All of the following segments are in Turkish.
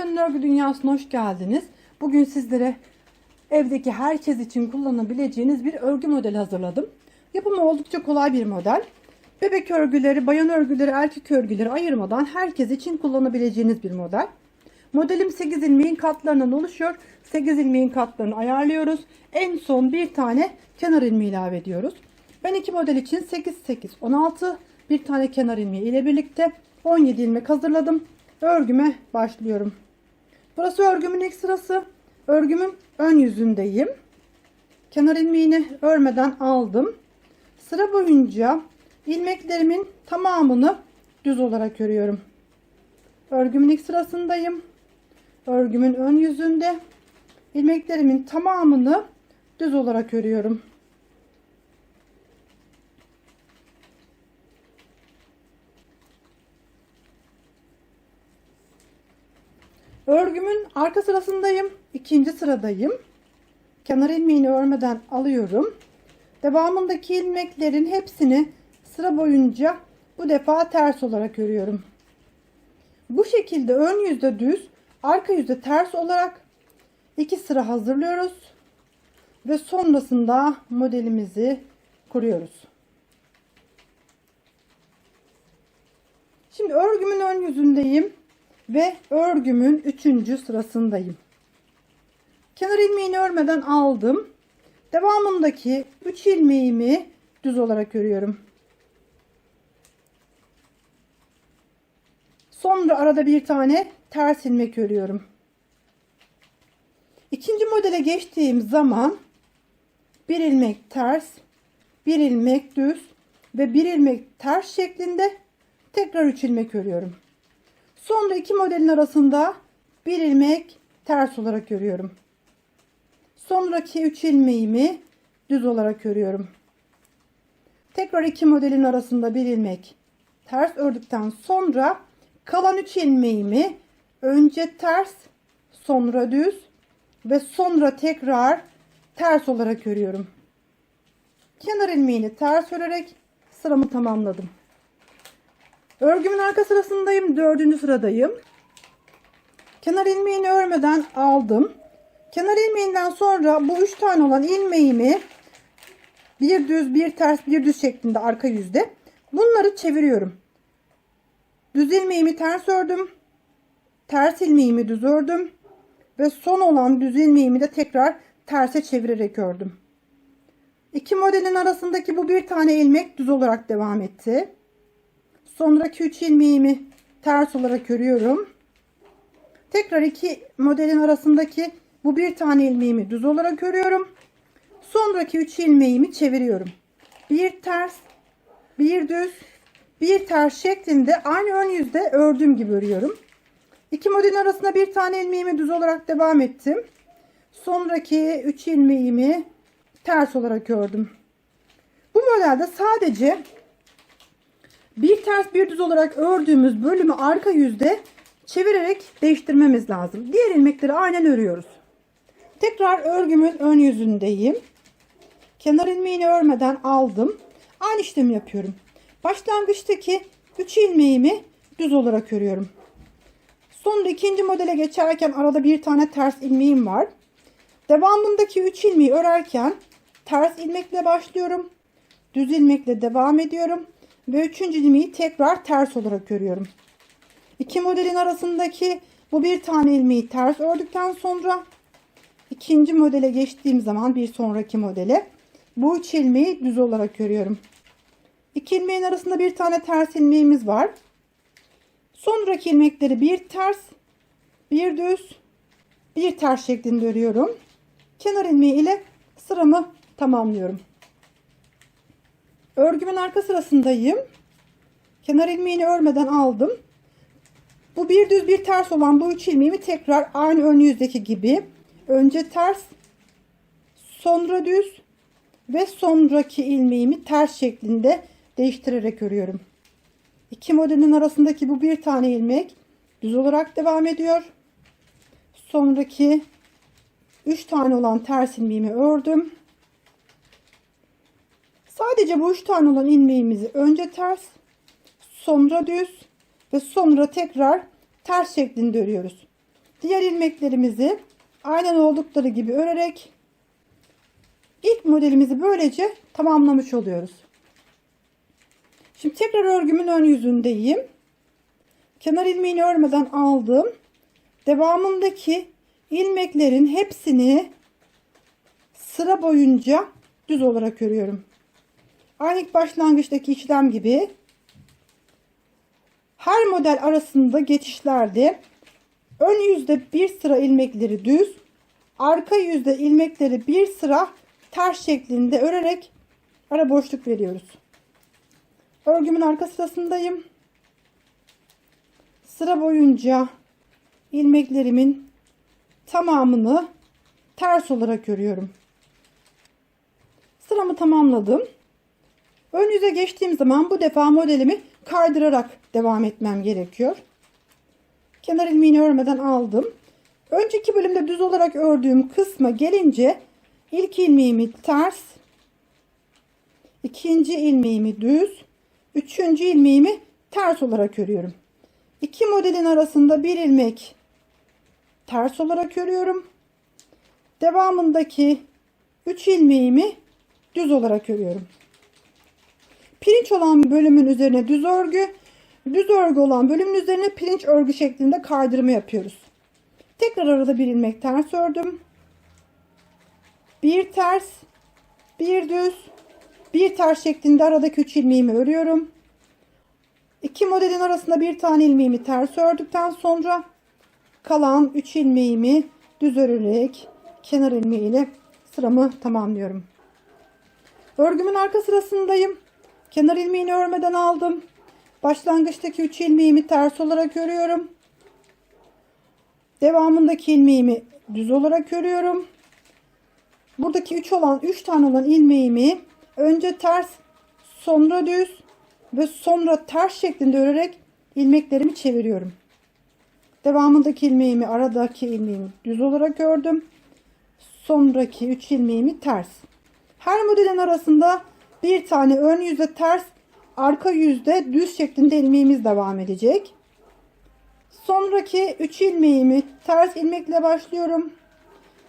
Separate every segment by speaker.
Speaker 1: Efe'nin örgü dünyasına hoş geldiniz. Bugün sizlere evdeki herkes için kullanabileceğiniz bir örgü modeli hazırladım. Yapımı oldukça kolay bir model. Bebek örgüleri, bayan örgüleri, erkek örgüleri ayırmadan herkes için kullanabileceğiniz bir model. Modelim 8 ilmeğin katlarından oluşuyor. 8 ilmeğin katlarını ayarlıyoruz. En son bir tane kenar ilmeği ilave ediyoruz. Ben iki model için 8 8 16 bir tane kenar ilmeği ile birlikte 17 ilmek hazırladım. Örgüme başlıyorum. Burası örgümün ilk sırası. Örgümün ön yüzündeyim. Kenar ilmeğini örmeden aldım. Sıra boyunca ilmeklerimin tamamını düz olarak örüyorum. Örgümün ilk sırasındayım. Örgümün ön yüzünde ilmeklerimin tamamını düz olarak örüyorum. Örgümün arka sırasındayım. ikinci sıradayım. Kenar ilmeğini örmeden alıyorum. Devamındaki ilmeklerin hepsini sıra boyunca bu defa ters olarak örüyorum. Bu şekilde ön yüzde düz, arka yüzde ters olarak iki sıra hazırlıyoruz ve sonrasında modelimizi kuruyoruz. Şimdi örgümün ön yüzündeyim ve örgümün üçüncü sırasındayım. Kenar ilmeğini örmeden aldım. Devamındaki 3 ilmeğimi düz olarak örüyorum. Sonra arada bir tane ters ilmek örüyorum. İkinci modele geçtiğim zaman bir ilmek ters, bir ilmek düz ve bir ilmek ters şeklinde tekrar 3 ilmek örüyorum. Sonra iki modelin arasında bir ilmek ters olarak örüyorum. Sonraki 3 ilmeğimi düz olarak örüyorum. Tekrar iki modelin arasında bir ilmek ters ördükten sonra kalan 3 ilmeğimi önce ters, sonra düz ve sonra tekrar ters olarak örüyorum. Kenar ilmeğini ters örerek sıramı tamamladım. Örgümün arka sırasındayım. Dördüncü sıradayım. Kenar ilmeğini örmeden aldım. Kenar ilmeğinden sonra bu üç tane olan ilmeğimi bir düz bir ters bir düz şeklinde arka yüzde bunları çeviriyorum. Düz ilmeğimi ters ördüm. Ters ilmeğimi düz ördüm. Ve son olan düz ilmeğimi de tekrar terse çevirerek ördüm. İki modelin arasındaki bu bir tane ilmek düz olarak devam etti. Sonraki 3 ilmeğimi ters olarak örüyorum. Tekrar iki modelin arasındaki bu bir tane ilmeğimi düz olarak örüyorum. Sonraki 3 ilmeğimi çeviriyorum. Bir ters, bir düz, bir ters şeklinde aynı ön yüzde ördüğüm gibi örüyorum. İki modelin arasında bir tane ilmeğimi düz olarak devam ettim. Sonraki 3 ilmeğimi ters olarak ördüm. Bu modelde sadece bir ters bir düz olarak ördüğümüz bölümü arka yüzde çevirerek değiştirmemiz lazım. Diğer ilmekleri aynen örüyoruz. Tekrar örgümün ön yüzündeyim. Kenar ilmeğini örmeden aldım. Aynı işlemi yapıyorum. Başlangıçtaki 3 ilmeğimi düz olarak örüyorum. Sonra ikinci modele geçerken arada bir tane ters ilmeğim var. Devamındaki 3 ilmeği örerken ters ilmekle başlıyorum. Düz ilmekle devam ediyorum ve üçüncü ilmeği tekrar ters olarak örüyorum. İki modelin arasındaki bu bir tane ilmeği ters ördükten sonra ikinci modele geçtiğim zaman bir sonraki modele bu üç ilmeği düz olarak örüyorum. İki ilmeğin arasında bir tane ters ilmeğimiz var. Sonraki ilmekleri bir ters, bir düz, bir ters şeklinde örüyorum. Kenar ilmeği ile sıramı tamamlıyorum. Örgümün arka sırasındayım. Kenar ilmeğini örmeden aldım. Bu bir düz bir ters olan bu üç ilmeğimi tekrar aynı ön yüzdeki gibi önce ters sonra düz ve sonraki ilmeğimi ters şeklinde değiştirerek örüyorum. İki modelin arasındaki bu bir tane ilmek düz olarak devam ediyor. Sonraki 3 tane olan ters ilmeğimi ördüm. Sadece bu üç tane olan ilmeğimizi önce ters, sonra düz ve sonra tekrar ters şeklinde örüyoruz. Diğer ilmeklerimizi aynen oldukları gibi örerek ilk modelimizi böylece tamamlamış oluyoruz. Şimdi tekrar örgümün ön yüzündeyim. Kenar ilmeğini örmeden aldım. Devamındaki ilmeklerin hepsini sıra boyunca düz olarak örüyorum. Aynı ilk başlangıçtaki işlem gibi her model arasında geçişlerde ön yüzde bir sıra ilmekleri düz, arka yüzde ilmekleri bir sıra ters şeklinde örerek ara boşluk veriyoruz. Örgümün arka sırasındayım. Sıra boyunca ilmeklerimin tamamını ters olarak örüyorum. Sıramı tamamladım. Ön yüze geçtiğim zaman bu defa modelimi kaydırarak devam etmem gerekiyor. Kenar ilmeğini örmeden aldım. Önceki bölümde düz olarak ördüğüm kısma gelince ilk ilmeğimi ters, ikinci ilmeğimi düz, üçüncü ilmeğimi ters olarak örüyorum. İki modelin arasında bir ilmek ters olarak örüyorum. Devamındaki 3 ilmeğimi düz olarak örüyorum. Pirinç olan bölümün üzerine düz örgü, düz örgü olan bölümün üzerine pirinç örgü şeklinde kaydırma yapıyoruz. Tekrar arada bir ilmek ters ördüm. Bir ters, bir düz, bir ters şeklinde aradaki 3 ilmeğimi örüyorum. İki modelin arasında bir tane ilmeğimi ters ördükten sonra kalan 3 ilmeğimi düz örerek kenar ilmeğiyle sıramı tamamlıyorum. Örgümün arka sırasındayım. Kenar ilmeğini örmeden aldım. Başlangıçtaki 3 ilmeğimi ters olarak örüyorum. Devamındaki ilmeğimi düz olarak örüyorum. Buradaki 3 olan 3 tane olan ilmeğimi önce ters, sonra düz ve sonra ters şeklinde örerek ilmeklerimi çeviriyorum. Devamındaki ilmeğimi aradaki ilmeğimi düz olarak ördüm. Sonraki 3 ilmeğimi ters. Her modelin arasında bir tane ön yüzde ters, arka yüzde düz şeklinde ilmeğimiz devam edecek. Sonraki 3 ilmeğimi ters ilmekle başlıyorum.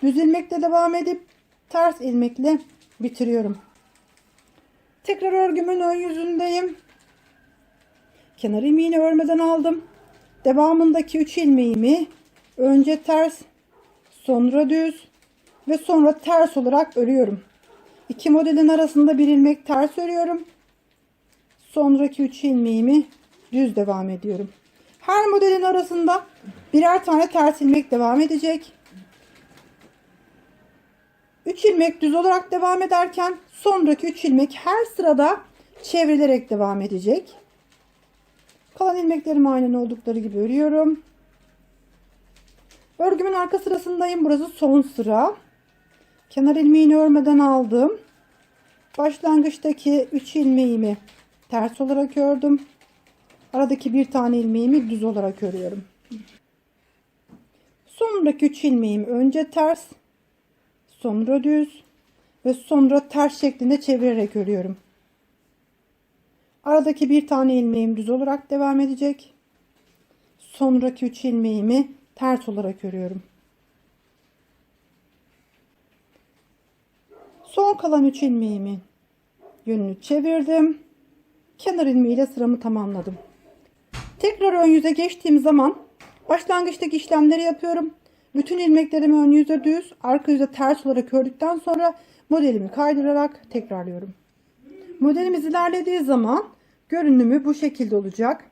Speaker 1: Düz ilmekle devam edip ters ilmekle bitiriyorum. Tekrar örgümün ön yüzündeyim. Kenar ilmeğini örmeden aldım. Devamındaki 3 ilmeğimi önce ters, sonra düz ve sonra ters olarak örüyorum. İki modelin arasında bir ilmek ters örüyorum. Sonraki 3 ilmeğimi düz devam ediyorum. Her modelin arasında birer tane ters ilmek devam edecek. 3 ilmek düz olarak devam ederken sonraki 3 ilmek her sırada çevrilerek devam edecek. Kalan ilmeklerimi aynen oldukları gibi örüyorum. Örgümün arka sırasındayım. Burası son sıra. Kenar ilmeğini örmeden aldım. Başlangıçtaki 3 ilmeğimi ters olarak ördüm. Aradaki bir tane ilmeğimi düz olarak örüyorum. Sonraki 3 ilmeğimi önce ters, sonra düz ve sonra ters şeklinde çevirerek örüyorum. Aradaki bir tane ilmeğim düz olarak devam edecek. Sonraki 3 ilmeğimi ters olarak örüyorum. Son kalan 3 ilmeğimi yönünü çevirdim. Kenar ilmeğiyle sıramı tamamladım. Tekrar ön yüze geçtiğim zaman başlangıçtaki işlemleri yapıyorum. Bütün ilmeklerimi ön yüze düz, arka yüze ters olarak ördükten sonra modelimi kaydırarak tekrarlıyorum. Modelimiz ilerlediği zaman görünümü bu şekilde olacak.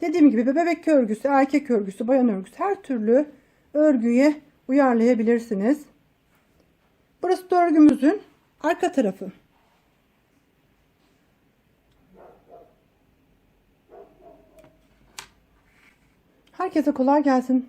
Speaker 1: Dediğim gibi bebek örgüsü, erkek örgüsü, bayan örgüsü her türlü örgüye uyarlayabilirsiniz. Burası da örgümüzün arka tarafı. Herkese kolay gelsin.